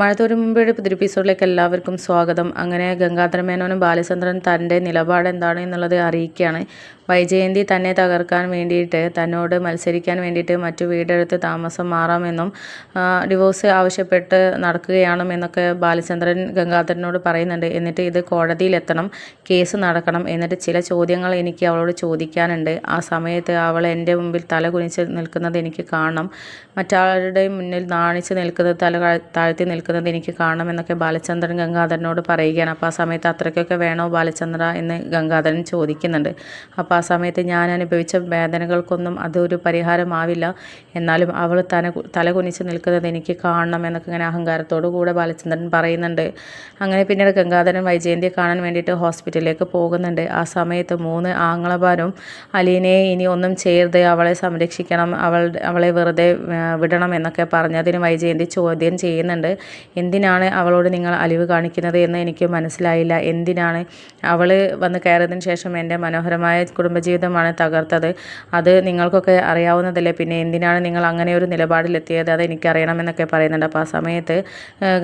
മഴത്തോരു മുമ്പേടെ പുതിയ എപ്പിസോഡിലേക്ക് എല്ലാവർക്കും സ്വാഗതം. അങ്ങനെ ഗംഗാധര മേനോനും ബാലചന്ദ്രൻ തന്റെ നിലപാട് എന്താണ് എന്നുള്ളത് അറിയിക്കുകയാണ്. വൈജയന്തി തന്നെ തകർക്കാൻ വേണ്ടിയിട്ട് തന്നോട് മത്സരിക്കാൻ വേണ്ടിയിട്ട് മറ്റു വീടെടുത്ത് താമസം മാറാമെന്നും ഡിവോഴ്സ് ആവശ്യപ്പെട്ട് നടക്കുകയാണെന്നൊക്കെ ബാലചന്ദ്രൻ ഗംഗാധരനോട് പറയുന്നുണ്ട്. എന്നിട്ട് ഇത് കോടതിയിലെത്തണം കേസ് നടക്കണം എന്നിട്ട് ചില ചോദ്യങ്ങൾ എനിക്ക് അവളോട് ചോദിക്കാനുണ്ട്. ആ സമയത്ത് അവൾ എന്റെ മുമ്പിൽ തല കുനിച്ച് നിൽക്കുന്നത് എനിക്ക് കാണണം. മറ്റാളുടെ മുന്നിൽ നാണിച്ച് നിൽക്കുന്നത് തല താഴ്ത്തി നിൽക്കുന്നത് എനിക്ക് കാണണം എന്നൊക്കെ ബാലചന്ദ്രൻ ഗംഗാധരനോട് പറയുകയാണ്. അപ്പോൾ ആ സമയത്ത് അത്രയ്ക്കൊക്കെ വേണോ ബാലചന്ദ്ര എന്ന് ഗംഗാധരൻ ചോദിക്കുന്നുണ്ട്. അപ്പോൾ സമയത്ത് ഞാൻ അനുഭവിച്ച വേദനകൾക്കൊന്നും അതൊരു പരിഹാരമാവില്ല. എന്നാലും അവൾ തന തലകുനിച്ച് നിൽക്കുന്നത് എനിക്ക് കാണണം എന്നൊക്കെ ഇങ്ങനെ അഹങ്കാരത്തോടു കൂടെ ബാലചന്ദ്രൻ പറയുന്നുണ്ട്. അങ്ങനെ പിന്നീട് ഗംഗാധരൻ വൈജയന്തിയെ കാണാൻ വേണ്ടിയിട്ട് ഹോസ്പിറ്റലിലേക്ക് പോകുന്നുണ്ട്. ആ സമയത്ത് മൂന്ന് ആങ്ങളമാരും അലീനയെ ഇനി ഒന്നും ചെയ്യരുത് അവളെ സംരക്ഷിക്കണം അവൾ അവളെ വെറുതെ വിടണം എന്നൊക്കെ പറഞ്ഞതിന് വൈജയന്തി ചോദ്യം ചെയ്യുന്നുണ്ട്. എന്തിനാണ് അവളോട് നിങ്ങൾ അലിവ് കാണിക്കുന്നത് എന്ന് എനിക്ക് മനസ്സിലായില്ല. എന്തിനാണ് അവൾ വന്ന് കയറിയതിന് ശേഷം എന്റെ മനോഹരമായ കുടുംബജീവിതമാണ് തകർത്തത്. അത് നിങ്ങൾക്കൊക്കെ അറിയാവുന്നതല്ലേ. പിന്നെ എന്തിനാണ് നിങ്ങൾ അങ്ങനെ ഒരു നിലപാടിലെത്തിയത്? അത് എനിക്കറിയണമെന്നൊക്കെ പറയുന്നുണ്ട്. അപ്പോൾ ആ സമയത്ത്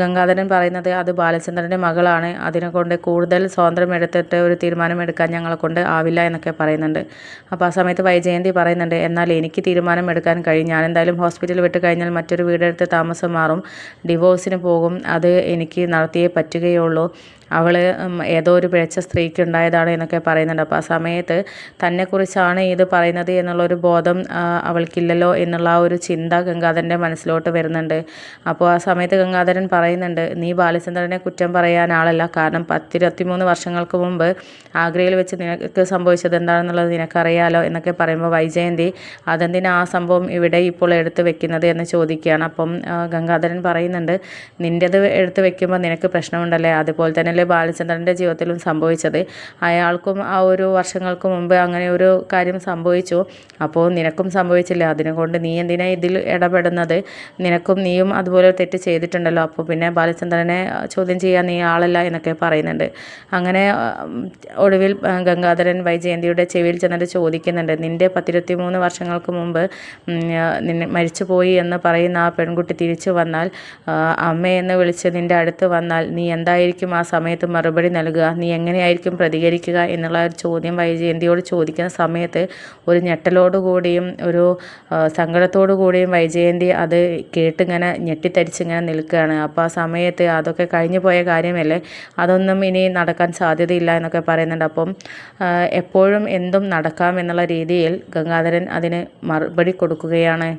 ഗംഗാധരൻ പറയുന്നത് അത് ബാലചന്ദ്രന്റെ മകളാണ്. അതിനെ കൊണ്ട് കൂടുതൽ സ്വാതന്ത്ര്യം എടുത്തിട്ട് ഒരു തീരുമാനം എടുക്കാൻ ഞങ്ങളെ കൊണ്ട് ആവില്ല എന്നൊക്കെ പറയുന്നുണ്ട്. അപ്പോൾ ആ സമയത്ത് വൈജയന്തി പറയുന്നുണ്ട് എന്നാൽ എനിക്ക് തീരുമാനം എടുക്കാൻ കഴിയും. ഞാൻ എന്തായാലും ഹോസ്പിറ്റൽ വിട്ട് കഴിഞ്ഞാൽ മറ്റൊരു വീടെടുത്ത് താമസം മാറും. ഡിവോഴ്സിന് പോകും. അത് എനിക്ക് നടത്തിയേ പറ്റുകയുള്ളൂ. അവൾ ഏതോ ഒരു പിഴച്ച സ്ത്രീക്ക് ഉണ്ടായതാണ് എന്നൊക്കെ പറയുന്നുണ്ട്. അപ്പോൾ ആ സമയത്ത് തന്നെക്കുറിച്ചാണ് ഇത് പറയുന്നത് എന്നുള്ളൊരു ബോധം അവൾക്കില്ലല്ലോ എന്നുള്ള ആ ഒരു ചിന്ത ഗംഗാധരന്റെ മനസ്സിലോട്ട് വരുന്നുണ്ട്. അപ്പോൾ ആ സമയത്ത് ഗംഗാധരൻ പറയുന്നുണ്ട് നീ ബാലചന്ദ്രനെ കുറ്റം പറയാൻ ആളല്ല. കാരണം പത്തിരുപത്തിമൂന്ന് വർഷങ്ങൾക്ക് മുമ്പ് ആഗ്രയിൽ വെച്ച് നിനക്ക് സംഭവിച്ചത് എന്താണെന്നുള്ളത് നിനക്കറിയാലോ എന്നൊക്കെ പറയുമ്പോൾ വൈജയന്തി അതെന്തിനാ ആ സംഭവം ഇവിടെ ഇപ്പോൾ എടുത്തു വെക്കുന്നത്? എന്ന് ചോദിക്കുകയാണ്. അപ്പം ഗംഗാധരൻ പറയുന്നുണ്ട് നിന്റെത് എടുത്ത് വെക്കുമ്പോൾ നിനക്ക് പ്രശ്നമുണ്ടല്ലേ? അതുപോലെ തന്നെ തന്നെയല്ലേ ബാലചന്ദ്രന്റെ ജീവിതത്തിലും സംഭവിച്ചത്. അയാൾക്കും ആ ഒരു വർഷങ്ങൾക്ക് മുമ്പ് അങ്ങനെ ഒരു കാര്യം സംഭവിച്ചു. അപ്പോൾ നിനക്കും സംഭവിച്ചില്ല. അതിനെക്കൊണ്ട് നീ എന്തിനാ ഇതിൽ ഇടപെടുന്നത്? നിനക്കും നീയും അതുപോലെ തെറ്റ് ചെയ്തിട്ടുണ്ടല്ലോ. അപ്പോൾ പിന്നെ ബാലചന്ദ്രനെ ചോദ്യം ചെയ്യാൻ നീ ആളല്ല എന്നൊക്കെ പറയുന്നുണ്ട്. അങ്ങനെ ഒടുവിൽ ഗംഗാധരൻ വൈജയന്തിയുടെ ചെവിയിൽ ചെന്നിട്ട് ചോദിക്കുന്നുണ്ട്. നിന്റെ പത്തിരുപത്തി മൂന്ന് വർഷങ്ങൾക്ക് മുമ്പ് നിന്നെ മരിച്ചുപോയി എന്ന് പറയുന്ന ആ പെൺകുട്ടി തിരിച്ചു വന്നാൽ അമ്മയെന്ന് വിളിച്ച് നിന്റെ അടുത്ത് വന്നാൽ നീ എന്തായിരിക്കും ആ സമയം സമയത്ത് മറുപടി നൽകുക. നീ എങ്ങനെയായിരിക്കും പ്രതികരിക്കുക എന്നുള്ള ഒരു ചോദ്യം വൈജയന്തിയോട് ചോദിക്കുന്ന സമയത്ത് ഒരു ഞെട്ടലോടുകൂടിയും ഒരു സങ്കടത്തോടു കൂടിയും വൈജയന്തി അത് കേട്ടിങ്ങനെ ഞെട്ടിത്തരിച്ചിങ്ങനെ നിൽക്കുകയാണ്. അപ്പോൾ ആ സമയത്ത് അതൊക്കെ കഴിഞ്ഞു പോയ കാര്യമല്ലേ? അതൊന്നും ഇനി നടക്കാൻ സാധ്യതയില്ല എന്നൊക്കെ പറയുന്നുണ്ട്. അപ്പം എപ്പോഴും എന്തും നടക്കാം എന്നുള്ള രീതിയിൽ ഗംഗാധരൻ അതിന് മറുപടി കൊടുക്കുകയാണ്.